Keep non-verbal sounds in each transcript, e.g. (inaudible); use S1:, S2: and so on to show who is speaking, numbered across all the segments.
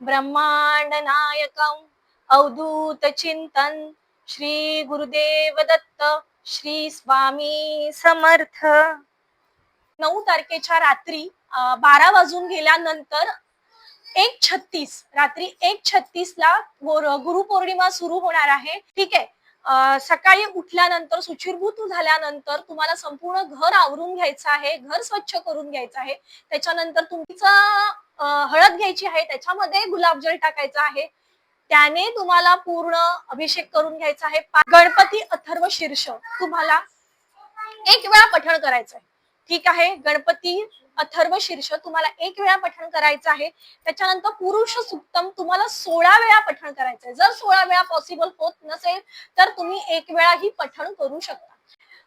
S1: ब्रह्मांड नायकम अवधूत चिंतन श्री गुरुदेव दत्त श्री स्वामी समर्थ. नऊ तारखेच्या रात्री बारा वाजून गेल्यानंतर एक छत्तीस रात्री एक छत्तीस ला गुरु गुरुपौर्णिमा सुरू होणार आहे. ठीक आहे? सकाळी उठल्यानंतर सुचिरभूत झाल्यानंतर तुम्हाला संपूर्ण घर आवरून घ्यायचं आहे घर स्वच्छ करून घ्यायचं आहे. त्याच्यानंतर तुमचं हळद घ्यायची आहे त्याच्यामध्ये गुलाबजल टाकायचा आहे. त्याने तुम्हाला पूर्ण अभिषेक करून घ्यायचा आहे. गणपती अथर्व शीर्ष तुम्हाला एक वेळा पठण करायचं आहे. ठीक आहे? गणपती अथर्व शीर्ष तुम्हाला एक वेळा पठण करायचं आहे. त्याच्यानंतर पुरुष सुक्तम तुम्हाला सोळा वेळा पठण करायचं आहे. जर सोळा वेळा पॉसिबल होत नसेल तर तुम्ही एक वेळा ही पठण करू शकता.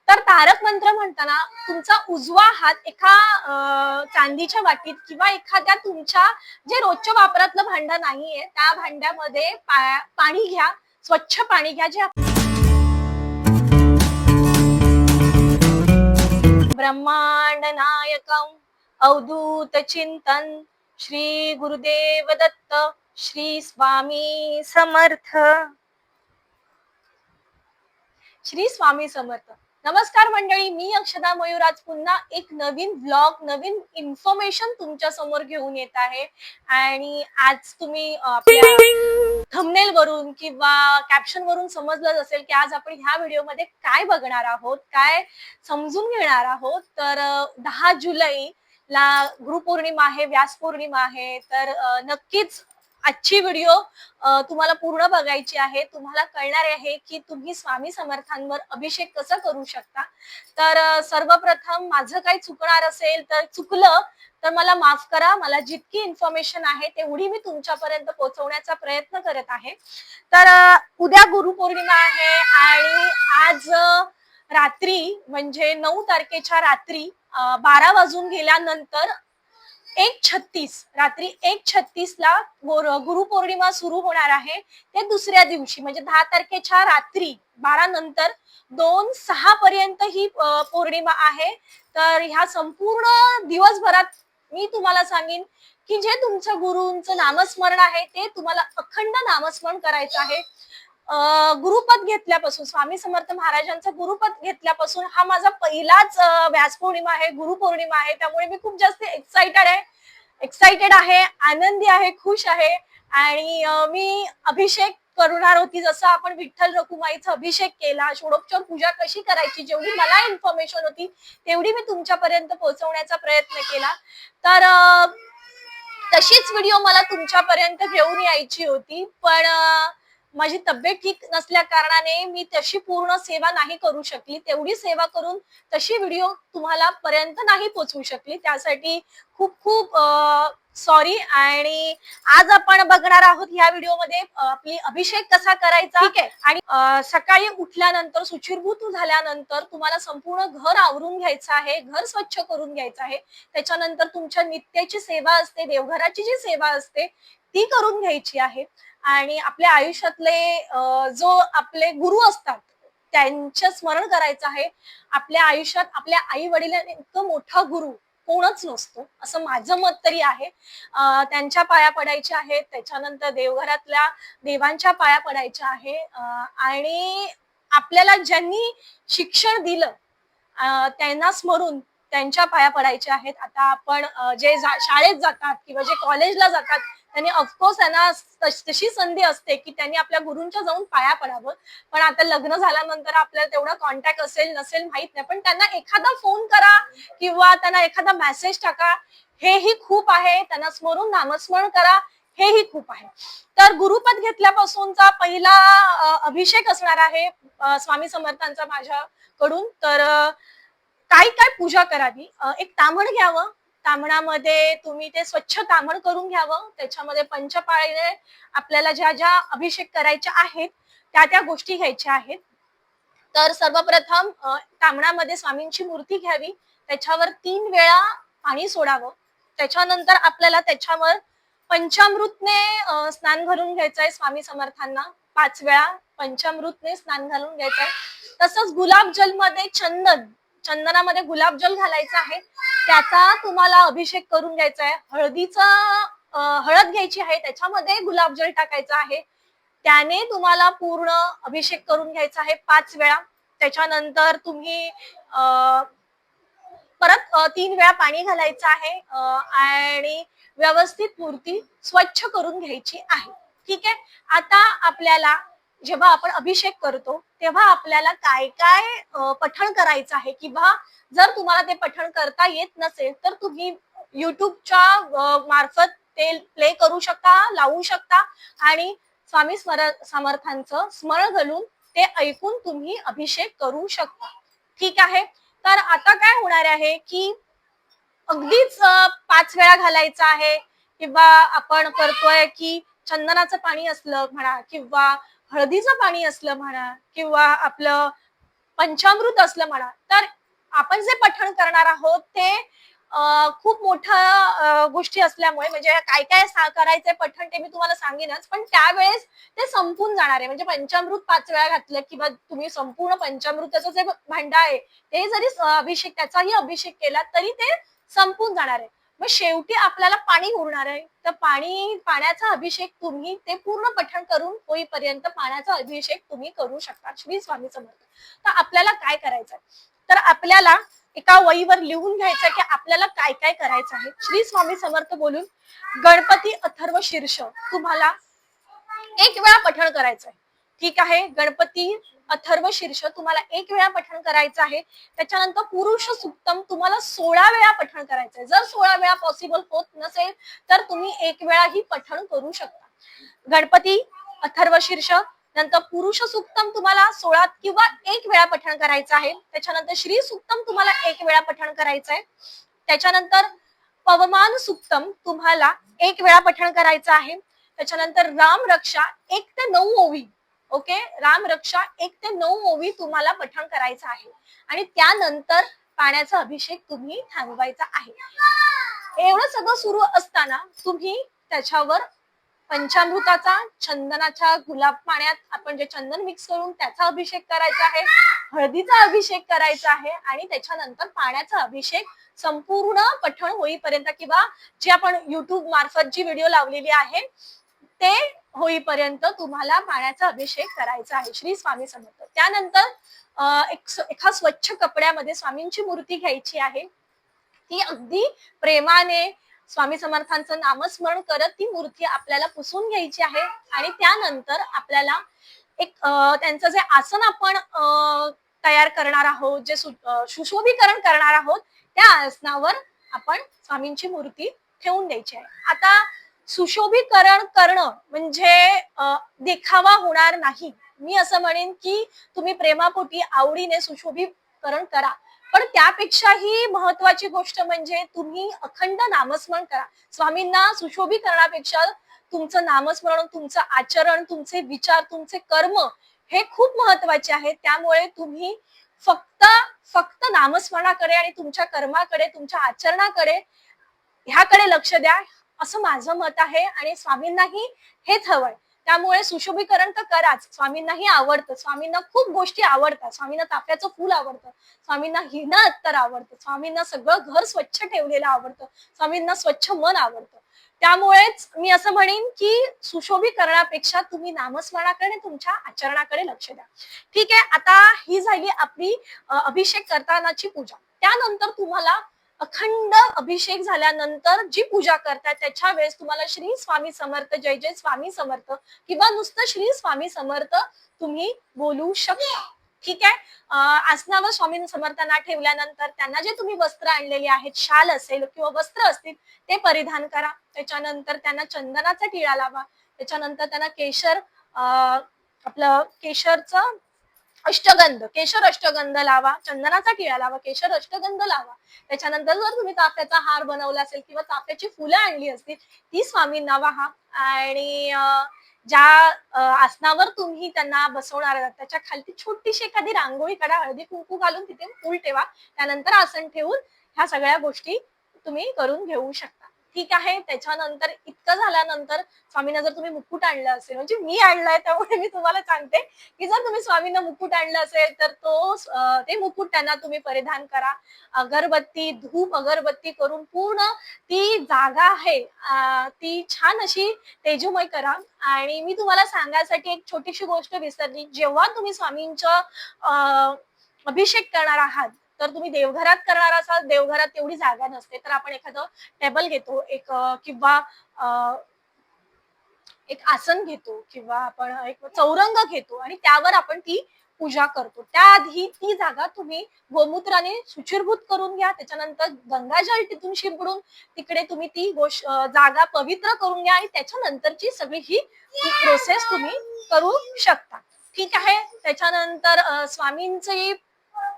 S1: तर तारक मंत्र म्हणताना तुमचा उजवा हात एका चांदीच्या वाटीत किंवा एखाद्या तुमच्या जे रोजच्या वापरातलं भांड नाहीये त्या भांड्यामध्ये पा- पाणी घ्या स्वच्छ पाणी घ्या जे ब्रह्मांड नायकम अवधूत चिंतन श्री गुरुदेव दत्त श्री स्वामी समर्थ। श्री स्वामी समर्थ। नमस्कार मंडळी मी अक्षदा मयूराज. पुन्हा एक नवीन ब्लॉग नवीन इन्फॉर्मेशन तुमच्यासमोर घेऊन येत आहे. आणि आज तुम्ही थंबनेल वरून किंवा कॅप्शन वरून समजलं असेल की आज आपण ह्या व्हिडिओमध्ये काय बघणार आहोत काय समजून घेणार आहोत. तर दहा जुलै ला गुरुपौर्णिमा आहे व्यास पौर्णिमा आहे. तर नक्कीच आजची व्हिडिओ तुम्हाला पूर्ण बघायची आहे. तुम्हाला कळणार आहे की तुम्ही स्वामी समर्थांवर अभिषेक कसं करू शकता. तर सर्वप्रथम माझं काही चुकणार असेल तर चुकलं तर मला माफ करा. मला जितकी इन्फॉर्मेशन आहे तेवढी मी तुमच्यापर्यंत पोहोचवण्याचा प्रयत्न करत आहे. तर उद्या गुरुपौर्णिमा आहे आणि आज रात्री म्हणजे नऊ तारखेच्या रात्री बारा वाजून गेल्यानंतर एक छत्तीस रात्री एक छत्तीस ला गुरु गुरुपौर्णिमा सुरू होणार आहे. ते दुसऱ्या दिवशी म्हणजे दहा तारखेच्या रात्री बारा नंतर दोन सहा पर्यंत ही पौर्णिमा आहे. तर ह्या संपूर्ण दिवसभरात मी तुम्हाला सांगेन की जे तुमचं गुरुंचं नामस्मरण आहे ते तुम्हाला अखंड नामस्मरण करायचं आहे. गुरुपद घेतल्यापासून स्वामी समर्थ महाराजांचं गुरुपद घेतल्यापासून हा माझा पहिलाच व्यासपौर्णिमा व्यास पौर्णिमा आहे गुरुपौर्णिमा आहे. त्यामुळे मी खूप जास्त एक्साइटेड आहे. एक्साइटेड आहे आनंदी आहे खुश आहे. आणि मी अभिषेक करणार होती जसं आपण विठ्ठल रखुमाईचा अभिषेक केला षोडोपचार पूजा कशी करायची जेवढी मला इन्फॉर्मेशन होती तेवढी मी तुमच्यापर्यंत पोहोचवण्याचा प्रयत्न केला. तर तशीच व्हिडिओ मला तुमच्यापर्यंत घेऊन यायची होती. पण माझी तब्येत ठीक नसल्या कारणाने मी तशी पूर्ण सेवा नाही करू शकली. तेवढी सेवा करून तशी व्हिडिओ तुम्हाला पर्यंत नाही पोचवू शकली. त्यासाठी खूप खूप सॉरी आणि आज आपण बघणार आहोत ह्या व्हिडिओमध्ये आपली अभिषेक कसा करायचा ठीक आहे. आणि सकाळी उठल्यानंतर सुचिरभूत झाल्यानंतर तुम्हाला संपूर्ण घर आवरून घ्यायचं आहे घर स्वच्छ करून घ्यायचं आहे. त्याच्यानंतर तुमच्या नित्याची सेवा असते देवघराची जी सेवा असते ती करून घ्यायची आहे. आणि आपल्या आयुष्यातले जो आपले गुरु असतात त्यांचं स्मरण करायचं आहे. आपल्या आयुष्यात आपल्या आई वडिलांइतकं मोठा गुरु कोणच नसतो असं माझं मत तरी आहे. त्यांच्या पाया पडायच्या आहेत त्याच्यानंतर देवघरातल्या देवांच्या पाया पडायच्या आहे. आणि आपल्याला ज्यांनी शिक्षण दिलं त्यांना स्मरून त्यांच्या पाया पडायच्या आहेत. आता आपण जे जा- शाळेत जातात किंवा जे कॉलेजला जातात त्यांनी ऑफकोर्स त्यांना तशी संधी असते की त्यांनी आपल्या गुरूंच्या जाऊन पाया पडावं. पण आता लग्न झाल्यानंतर आपल्याला तेवढा कॉन्टॅक्ट असेल नसेल माहीत नाही. पण त्यांना एखादा फोन करा किंवा त्यांना एखादा मेसेज टाका. हेही खूप आहे. त्यांना स्मरून नामस्मरण करा. हेही खूप आहे. तर गुरुपद घेतल्यापासूनचा पहिला अभिषेक असणार आहे स्वामी समर्थांचा माझ्याकडून. तर काय काय पूजा करावी? एक तामण घ्यावं. तामणामध्ये तुम्ही ते स्वच्छ तामण करून घ्यावं. त्याच्यामध्ये पंचपाळीने आपल्याला ज्या ज्या अभिषेक करायच्या आहेत त्या त्या गोष्टी घ्यायच्या आहेत. तर सर्वप्रथम तांबणामध्ये तामणामध्ये स्वामींची मूर्ती घ्यावी. त्याच्यावर तीन वेळा पाणी सोडावं. त्याच्यानंतर आपल्याला त्याच्यावर पंचामृतने स्नान घालून घ्यायचंय स्वामी समर्थांना. पाच वेळा पंचामृतने स्नान घालून घ्यायचंय. तसंच गुलाबजलमध्ये चंदन. चंदनामध्ये गुलाबजल घालायचं आहे. त्याचा तुम्हाला अभिषेक करून घ्यायचा आहे. हळदीचा हळद घ्यायची आहे. त्याच्यामध्ये गुलाबजल टाकायचा आहे. त्याने तुम्हाला पूर्ण अभिषेक करून घ्यायचा आहे पाच वेळा. त्याच्यानंतर तुम्ही परत तीन वेळा पाणी घालायचं आहे आणि व्यवस्थित मूर्ती स्वच्छ करून घ्यायची आहे. ठीक आहे? आता आपल्याला जेव्हा आपण अभिषेक करतो तेव्हा आपल्याला काय काय पठण करायचं आहे? किंवा जर तुम्हाला ते पठण करता येत नसेल तर तुम्ही युट्यूबच्या मार्फत ते प्ले करू शकता लावू शकता. आणि स्वामी स्मर समर्थांचं स्मरण घालून ते ऐकून तुम्ही अभिषेक करू शकता. ठीक आहे? तर आता काय होणार आहे की अगदीच पाच वेळा घालायचा आहे. किंवा आपण करतोय की चंदनाचं पाणी असलं म्हणा किंवा हळदीचं पाणी असलं म्हणा किंवा आपलं पंचामृत असलं म्हणा तर आपण जे पठण करणार आहोत ते खूप मोठ्या गोष्टी असल्यामुळे म्हणजे काय काय सा- करायचंय पठण ते मी तुम्हाला सांगेनच पण त्यावेळेस ते संपून जाणार आहे. म्हणजे पंचामृत पाच वेळा घातलं किंवा तुम्ही संपूर्ण पंचामृताचं जे भांड आहे ते जरी अभिषेक त्याचाही अभिषेक केला तरी ते संपून जाणार आहे. मग शेवटी आपल्याला पाणी उरणार आहे. तर पाणी पाण्याचा अभिषेक तुम्ही ते पूर्ण पठण करून होईपर्यंत पाण्याचा अभिषेक तुम्ही करू शकता श्री स्वामी समर्थ. तर आपल्याला काय करायचं तर आपल्याला एका वहीवर लिहून घ्यायचं की आपल्याला काय काय करायचं आहे. श्री स्वामी समर्थ बोलून गणपती अथर्व शीर्ष तुम्हाला एक वेळा पठण करायचं आहे ठीक आहे? गणपती अथर्व शीर्ष तुम्हाला एक वेळा पठण करायचं आहे. त्याच्यानंतर पुरुष सुक्तम तुम्हाला सोळा वेळा पठण करायचं आहे. जर सोळा वेळा पॉसिबल होत नसेल तर तुम्ही एक वेळा ही पठण करू शकता. गणपती अथर्व शीर्ष नंतर पुरुष सुक्तम तुम्हाला सोळा किंवा एक वेळा पठण करायचं आहे. त्याच्यानंतर श्री सुक्तम तुम्हाला एक वेळा पठण करायचं आहे. त्याच्यानंतर पवमान सुक्तम तुम्हाला एक वेळा पठण करायचं आहे. त्याच्यानंतर राम रक्षा एक ते नऊ ओवी. ओके? राम रक्षा एक ते नऊ ओवी तुम्हाला पठण करायचं आहे. आणि त्यानंतर पाण्याचा अभिषेक तुम्ही थांबवायचा आहे. एवढं सगळं सुरू असताना तुम्ही त्याच्यावर पंचामृताचा चंदनाच्या गुलाब पाण्यात आपण जे चंदन मिक्स करून त्याचा अभिषेक करायचा आहे हळदीचा अभिषेक करायचा आहे आणि त्याच्यानंतर पाण्याचा अभिषेक संपूर्ण पठण होईपर्यंत किंवा जे आपण युट्यूब मार्फत जी व्हिडिओ लावलेली आहे ते होईपर्यंत तुम्हाला पाण्याचा अभिषेक करायचा आहे. श्री स्वामी समर्थ. त्यानंतर एका स्वच्छ कपड्यामध्ये स्वामींची मूर्ती घ्यायची आहे. ती अगदी प्रेमाने स्वामी समर्थांचं नामस्मरण करत ती मूर्ती आपल्याला पुसून घ्यायची आहे आणि त्यानंतर आपल्याला एक त्यांचं जे आसन आपण अं, तयार करणार आहोत जे सुशोभीकरण करणार आहोत त्या आसनावर आपण स्वामींची मूर्ती ठेवून द्यायची आहे. आता सुशोभीकरण करणं म्हणजे देखावा होणार नाही. मी असं म्हणेन की तुम्ही प्रेमापोटी आवडीने सुशोभीकरण करा. पण त्यापेक्षाही महत्वाची गोष्ट म्हणजे तुम्ही अखंड नामस्मरण करा. स्वामींना सुशोभीकरणापेक्षा तुमचं नामस्मरण तुमचं आचरण तुमचे विचार तुमचे कर्म हे खूप महत्त्वाचे आहे त्यामुळे तुम्ही फक्त फक्त नामस्मरणाकडे आणि तुमच्या कर्माकडे तुमच्या आचरणाकडे ह्याकडे लक्ष द्या. असं माझं मत आहे आणि स्वामींनाही हेच हवंय. त्यामुळे सुशोभीकरण तर कराच. स्वामींनाही आवडतं. स्वामींना खूप गोष्टी आवडतात. स्वामींना ताफ्याचं फुल आवडतं. स्वामींना हिना अत्तर आवडतं. स्वामींना सगळं घर स्वच्छ ठेवलेलं आवडतं. स्वामींना स्वच्छ मन आवडतं. त्यामुळेच मी असं म्हणेन की सुशोभीकरणापेक्षा तुम्ही नामस्मरणाकडे तुमच्या आचरणाकडे लक्ष द्या. ठीक आहे आता ही झाली आपली अभिषेक करतानाची पूजा. त्यानंतर तुम्हाला अखंड अभिषेक झाल्यानंतर जी पूजा करताय त्याच्या वेळेस तुम्हाला श्री स्वामी समर्थ जय जय स्वामी समर्थ किंवा नुसतं श्री स्वामी समर्थ तुम्ही बोलू शकता. ठीक आहे? आसनावर स्वामी समर्थांना ठेवल्यानंतर त्यांना जे तुम्ही वस्त्र आणलेले आहेत शाल असेल किंवा वस्त्र असतील ते परिधान करा. त्याच्यानंतर त्यांना चंदनाचा टिळा लावा. त्याच्यानंतर त्यांना केशर अं, आपलं केशरचं अष्टगंध केशर अष्टगंध लावा चंदनाचा टिळा लावा केशर अष्टगंध लावा. त्याच्यानंतर जर तुम्ही चाफ्याचा हार बनवला असेल किंवा चाफ्याची फुलं आणली असतील ती स्वामींना वाहा आणि ज्या आसनावर तुम्ही त्यांना बसवणार आहात त्याच्या खालती छोटीशी एखादी रांगोळी काढा हळदी कुंकू घालून तिथे फूल ठेवा. त्यानंतर आसन ठेवून ह्या सगळ्या गोष्टी तुम्ही करून घेऊ शकता. ठीक आहे त्याच्यानंतर इतकं झाल्यानंतर स्वामींना जर तुम्ही मुकुट आणलं असेल म्हणजे मी आणलंय त्यामुळे मी तुम्हाला सांगते की जर तुम्ही स्वामींना मुकुट आणलं असेल तर तो ते मुकुट त्यांना तुम्ही परिधान करा. अगरबत्ती धूप अगरबत्ती करून पूर्ण ती जागा आहे. ती छान अशी तेजोमय करा. आणि मी तुम्हाला सांगायसाठी एक छोटीशी गोष्ट विसरली. जेव्हा तुम्ही स्वामींच्या अभिषेक करणार आहात तर तुम्ही देवघरात करणार असाल देवघरात तेवढी जागा नसते तर आपण एखादं टेबल घेतो एक किंवा एक आसन घेतो किंवा आपण एक चौरंग घेतो आणि त्यावर आपण ती पूजा करतो. त्याआधी ती जागा तुम्ही गोमूत्राने सुचिरभूत करून घ्या त्याच्यानंतर गंगाजल तिथून शिंपडून तिकडे तुम्ही ती गोष्ट जागा पवित्र करून घ्या आणि त्याच्यानंतरची सगळी ही प्रोसेस तुम्ही करू शकता. ठीक आहे? त्याच्यानंतर स्वामींचे स्वामींची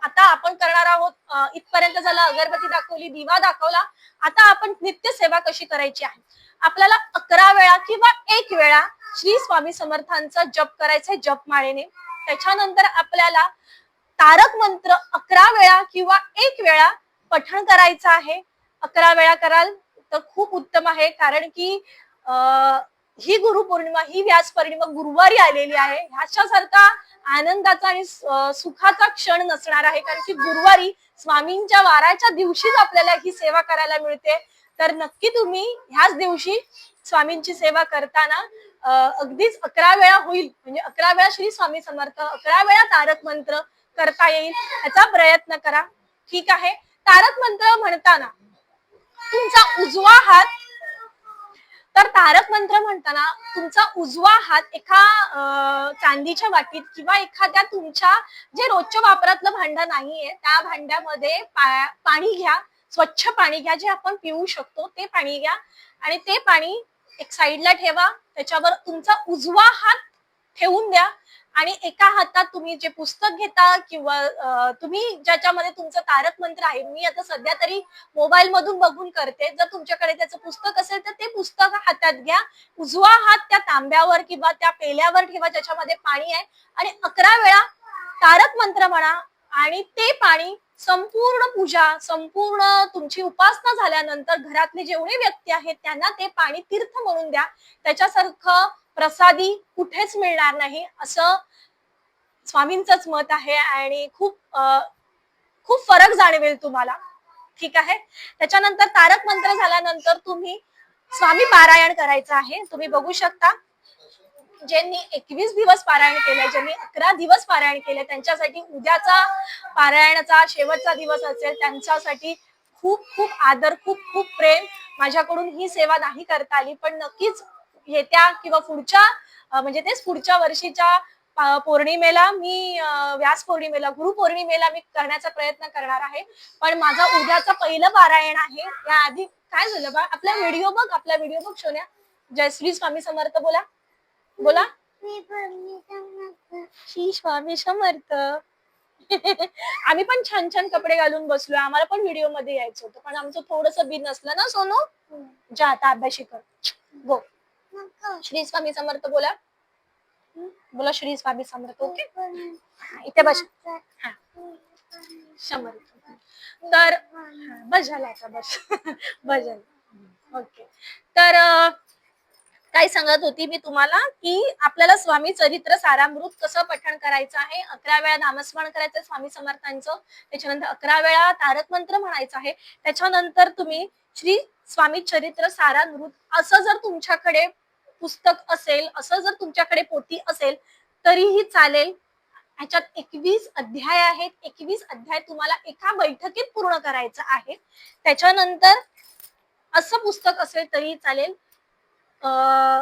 S1: आता आपण करणार आहोत इथपर्यंत झालं अगरबत्ती दाखवली दिवा दाखवला. आता आपण नित्य सेवा कशी करायची आहे? आपल्याला अकरा वेळा किंवा एक वेळा श्री स्वामी समर्थांचा जप करायचा आहे जपमाळेने त्याच्यानंतर आपल्याला तारक मंत्र अकरा वेळा किंवा एक वेळा पठण करायचं आहे. अकरा वेळा कराल तर खूप उत्तम आहे कारण की अं, ही गुरुपौर्णिमा ही व्यास पौर्णिमा गुरुवारी आलेली आहे. ह्याच्यासारखा आनंदाचा आणि सुखाचा क्षण नसणार आहे. कारण की गुरुवारी स्वामींच्या वाराच्या दिवशीच आपल्याला ही सेवा करायला मिळते. तर नक्की तुम्ही ह्याच दिवशी स्वामींची सेवा करताना अगदीच अकरा वेळा होईल. म्हणजे अकरा वेळा श्री स्वामी समर्थ अकरा वेळा तारक मंत्र करता येईल. याचा प्रयत्न करा. ठीक आहे? तारक मंत्र म्हणताना तुमचा उजवा हात तर तारक मंत्र म्हणताना तुमचा उजवा हात एका चांदीच्या वाटीत किंवा एखाद्या तुमच्या जे रोजच्या वापरातलं भांड नाहीये त्या भांड्यामध्ये पा- पाणी घ्या. स्वच्छ पाणी घ्या जे आपण पिऊ शकतो ते पाणी घ्या. आणि ते पाणी एक साईडला ठेवा. त्याच्यावर तुमचा उजवा हात ठेवून द्या. आणि एका हातात तुम्ही जे पुस्तक घेता किंवा तुम्ही ज्याच्यामध्ये तुमचं तारक मंत्र आहे मी आता सध्या तरी मोबाईल मधून बघून करते. जर तुमच्याकडे त्याचं पुस्तक असेल तर ते पुस्तक हातात घ्या. उजवा हात त्या तांब्यावर किंवा त्या पेल्यावर ठेवा ज्याच्यामध्ये पाणी आहे आणि अकरा वेळा तारक मंत्र म्हणा आणि ते पाणी संपूर्ण पूजा संपूर्ण तुमची उपासना झाल्यानंतर घरातले जेवढे व्यक्ती आहेत त्यांना ते पाणी तीर्थ म्हणून द्या. त्याच्यासारखं प्रसादी कुठेच मिळणार नाही असं स्वामींचंच मत आहे आणि खूप खूप फरक जाणवेल तुम्हाला. ठीक आहे? त्याच्यानंतर तारक मंत्र झाल्यानंतर तुम्ही स्वामी पारायण करायचं आहे. तुम्ही बघू शकता ज्यांनी एकवीस दिवस पारायण केलंय ज्यांनी अकरा दिवस पारायण केले त्यांच्यासाठी उद्याचा पारायणाचा शेवटचा दिवस असेल त्यांच्यासाठी खूप खूप आदर खूप खूप प्रेम. माझ्याकडून ही सेवा नाही करता आली पण नक्कीच येत्या किंवा पुढच्या म्हणजे तेच पुढच्या वर्षीच्या पौर्णिमेला मी व्यास पौर्णिमेला गुरु पौर्णिमेला मी करण्याचा प्रयत्न करणार आहे. पण माझा उद्याचा पहिलं पारायण आहे याआधी काय झालं बा आपला व्हिडिओ बघ आपला व्हिडिओ बघ सोन्या. जय श्री स्वामी समर्थ बोला. बोला. श्री स्वामी समर्थ. (laughs) आम्ही पण छान छान कपडे घालून बसलोय आम्हाला पण व्हिडिओमध्ये यायचं होतं पण आमचं थोडस बिन असलं ना सोनू? जा आता अभ्यासी कर. गो श्री स्वामी समर्थ बोला. बोला श्री स्वामी समर्थ ओके? इथे बस. हा. समर्थ तर बस झालं आता बस. (laughs) ओके. तर काय सांगत होती मी तुम्हाला की आपल्याला स्वामी चरित्र सारामृत कसं पठण करायचं आहे? अकरा वेळा नामस्मरण करायचं स्वामी समर्थांचं. त्याच्यानंतर अकरा वेळा तारक मंत्र म्हणायचं आहे. त्याच्यानंतर तुम्ही श्री स्वामी चरित्र सारामृत असं जर तुमच्याकडे पुस्तक असेल असं जर तुमच्याकडे पोथी असेल तरीही चालेल. ह्याच्यात एकवीस अध्याय आहेत. एकवीस अध्याय तुम्हाला एका बैठकीत पूर्ण करायचं आहे. त्याच्यानंतर असं पुस्तक असेल तरीही चालेल. अं,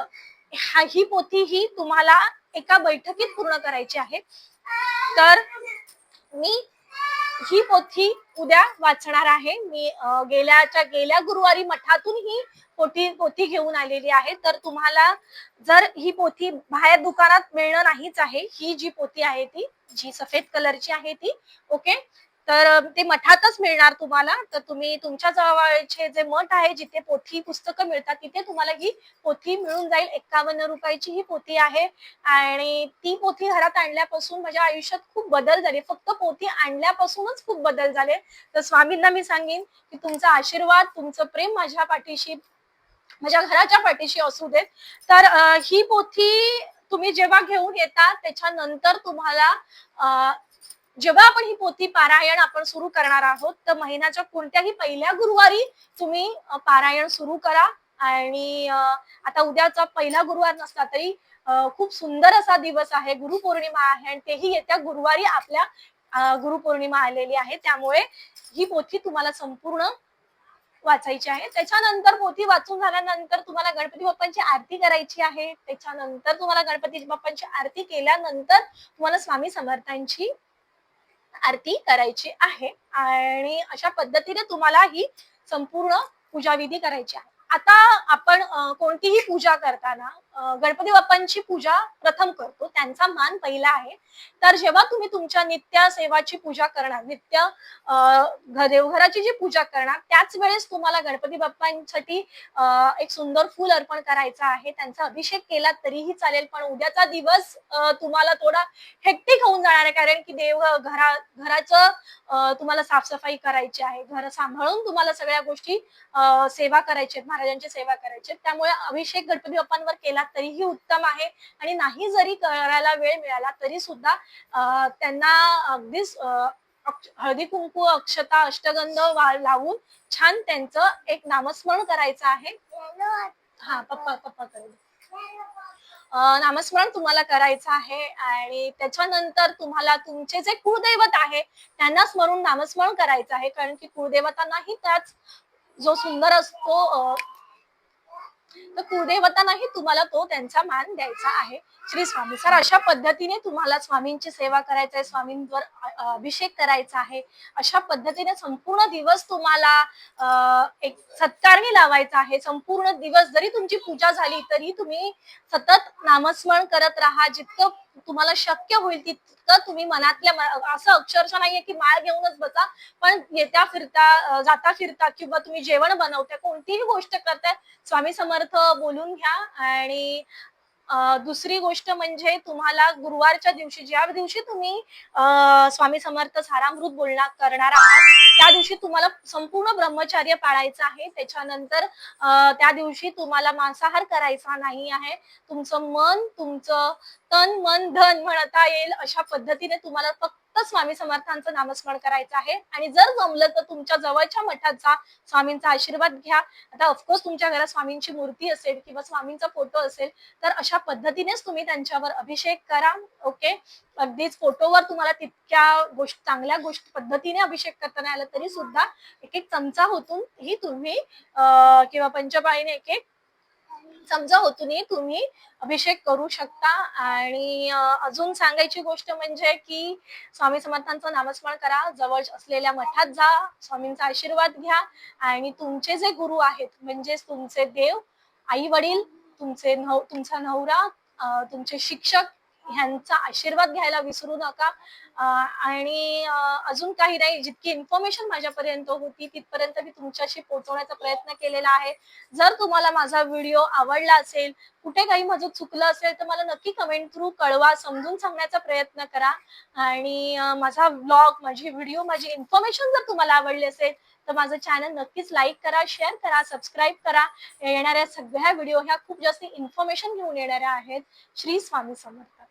S1: हा- ही पोथी ही तुम्हाला एका बैठकीत पूर्ण करायची आहे. तर मी ही पोथी उद्या वाचणार आहे. मी गेल्याच्या गेल्या गुरुवारी मठातून ही पोथी पोथी घेऊन आलेली आहे. तर तुम्हाला जर ही पोथी बाहेर दुकानात मिळणं नाहीच आहे ही जी पोथी आहे ती जी सफेद कलरची आहे ती ओके तर ते मठातच मिळणार तुम्हाला. तर तुम्ही तुमच्या जवळचे जे मठ आहे जिथे पोथी पुस्तकं मिळतात तिथे तुम्हाला ही पोथी मिळून जाईल. एक्कावन्न रुपयाची ही पोथी आहे. आणि ती पोथी घरात आणल्यापासून माझ्या आयुष्यात खूप बदल झाले. फक्त पोथी आणल्यापासूनच खूप बदल झाले. तर स्वामींना मी सांगेन की तुमचा आशीर्वाद तुमचं प्रेम माझ्या पाठीशी म्हणजे माझ्या घराच्या पाठीशी असू देत. तर ही पोथी तुम्ही जेव्हा घेऊन येता त्याच्यानंतर तुम्हाला अ, जेव्हा आपण ही पोथी पारायण आपण सुरू करणार आहोत तर महिन्याच्या कोणत्याही पहिल्या गुरुवारी तुम्ही पारायण सुरू करा. आणि आता उद्याचा पहिला गुरुवार नसला तरी खूप सुंदर असा दिवस आहे. गुरुपौर्णिमा आहे आणि तेही येत्या गुरुवारी आपल्या गुरुपौर्णिमा आलेली आहे. त्यामुळे ही पोथी तुम्हाला संपूर्ण वाचायची आहे. त्याच्यानंतर पोथी वाचून झाल्यानंतर तुम्हाला गणपती बाप्पांची आरती करायची आहे. त्याच्यानंतर तुम्हाला गणपती बाप्पांची आरती केल्यानंतर तुम्हाला स्वामी समर्थांची आरती करायची आहे. आणि अशा पद्धतीने तुम्हाला ही संपूर्ण पूजाविधी करायची आहे. आता आपण कोणतीही पूजा करताना गणपती बाप्पांची पूजा प्रथम करतो. त्यांचा मान पहिला आहे. तर जेव्हा तुम्ही तुमच्या नित्य सेवाची पूजा करणार नित्य देवघराची जी पूजा करणार त्याच वेळेस तुम्हाला गणपती बाप्पांसाठी एक सुंदर फूल अर्पण करायचं आहे. त्यांचा अभिषेक केला तरीही चालेल पण उद्याचा दिवस तुम्हाला थोडा हेक्टिक होऊन जाणार आहे. कारण की देव घरा घराचं तुम्हाला साफसफाई करायची आहे. घर सांभाळून तुम्हाला सगळ्या गोष्टी सेवा करायची आहेत. महाराजांची सेवा करायची आहेत. त्यामुळे अभिषेक गणपती बाप्पांवर केला तरीही उत्तम आहे. आणि नाही जरी करायला वेळ मिळाला तरी सुद्धा त्यांना अगदीच हळदी कुंकू अक्षता अष्टगंध वा- लावून छान त्यांचं एक नामस्मरण करायचं आहे. हा पप्पा पप्पा कर नामस्मरण तुम्हाला करायचं आहे आणि त्याच्यानंतर तुम्हाला तुमचे जे कुळदैवत आहे त्यांना स्मरून नामस्मरण करायचं आहे. कारण की कुळदेवतांनाही त्याच जो सुंदर असतो तर कुळदेवतांनाही तुम्हाला तो त्यांचा मान द्यायचा आहे. श्री स्वामी सर अशा पद्धतीने तुम्हाला स्वामींची सेवा करायची आहे स्वामींवर अभिषेक करायचा आहे. अशा पद्धतीने संपूर्ण दिवस तुम्हाला एक सत्कारणी लावायचा आहे. संपूर्ण दिवस जरी तुमची पूजा झाली तरी तुम्ही सतत नामस्मरण करत राहा. जितकं तुम्हाला शक्य होईल तितकं तुम्ही मनातल्या असं अक्षरशः नाहीये की माळ घेऊनच बसा पण येत्या फिरता जाता फिरता किंवा तुम्ही जेवण बनवता कोणतीही गोष्ट करताय स्वामी समर्थ बोलून घ्या आणि दुसरी गोष्ट म्हणजे तुम्हाला गुरुवारच्या दिवशी ज्या दिवशी तुम्ही स्वामी समर्थ सारामृत बोलणार करणार आहात त्या दिवशी तुम्हाला संपूर्ण ब्रह्मचर्य पाळायचं आहे. त्याच्यानंतर त्या दिवशी तुम्हाला मांसाहार करायचा नाही आहे. तुमचं मन तुमचं तन मन धन म्हणता येईल अशा पद्धतीने तुम्हाला फक्त स्वामी समर्थांचं नामस्मरण करायचं आहे. आणि जर जमलं तर तुमच्या जवळच्या मठाचा स्वामींचा आशीर्वाद घ्या. आता ऑफकोर्स तुमच्या घरात स्वामींची मूर्ती असेल किंवा स्वामींचा फोटो असेल तर अशा पद्धतीनेच तुम्ही त्यांच्यावर अभिषेक करा. ओके अगदीच फोटोवर तुम्हाला तितक्या गोष्ट चांगल्या गोष्ट पद्धतीने अभिषेक करताना आला तरी सुद्धा एक एक चमचा होतून ही तुम्ही अं, किंवा पंचपाळीने एक एक समजा होतूनही तुम्ही अभिषेक करू शकता. आणि अजून सांगायची गोष्ट म्हणजे की स्वामी समर्थांचं नामस्मरण करा. जवळ असलेल्या मठात जा. स्वामींचा आशीर्वाद घ्या. आणि तुमचे जे गुरु आहेत म्हणजेच तुमचे देव आई वडील तुमचे नव तुमचा नवरा तुमचे शिक्षक ह्यांचा आशीर्वाद घ्यायला विसरू नका. आणि अजून काही नाही. जितकी इन्फॉर्मेशन माझ्यापर्यंत होती तिथपर्यंत मी तुमच्याशी पोहोचवण्याचा प्रयत्न केलेला आहे. जर तुम्हाला माझा व्हिडिओ आवडला असेल कुठे काही माझं चुकलं असेल तर मला नक्की कमेंट थ्रू कळवा समजून सांगण्याचा प्रयत्न करा. आणि माझा ब्लॉग माझी व्हिडिओ माझी इन्फॉर्मेशन जर तुम्हाला आवडली असेल तर माझं चॅनल नक्कीच लाईक करा शेअर करा सबस्क्राईब करा. येणाऱ्या सगळ्या व्हिडिओ ह्या खूप जास्त इन्फॉर्मेशन घेऊन येणाऱ्या आहेत. श्री स्वामी समर्थ.